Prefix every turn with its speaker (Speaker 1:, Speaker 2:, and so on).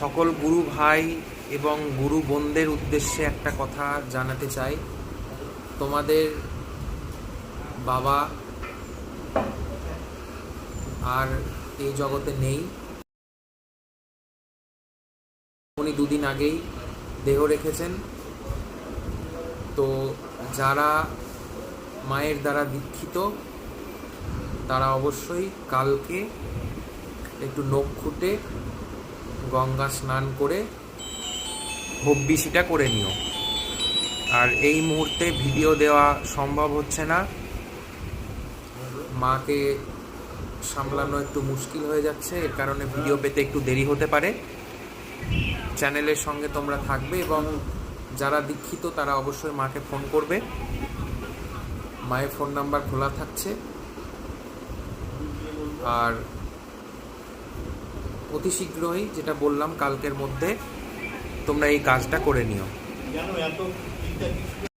Speaker 1: সকল গুরু ভাই এবং গুরু বোনদের উদ্দেশ্যে একটা কথা জানাতে চাই। তোমাদের বাবা আর এই জগতে নেই। উনি দুদিন আগেই দেহ রেখেছেন। তো যারা মায়ের দ্বারা দীক্ষিত, তারা অবশ্যই কালকে একটু নখ খুঁটে গঙ্গা স্নান করে হব্বিসিটা করে নিও। আর এই মুহূর্তে ভিডিও দেওয়া সম্ভব হচ্ছে না। মাকে সামলানো একটু মুশকিল হয়ে যাচ্ছে, এর কারণে ভিডিও পেতে একটু দেরি হতে পারে। চ্যানেলের সঙ্গে তোমরা থাকবে এবং যারা দীক্ষিত, তারা অবশ্যই মাকে ফোন করবে। মায়ের ফোন নাম্বার খোলা থাকছে। আর অতি শীঘ্রই যেটা বললাম কালকের মধ্যে তোমরা এই কাজটা করে নিও।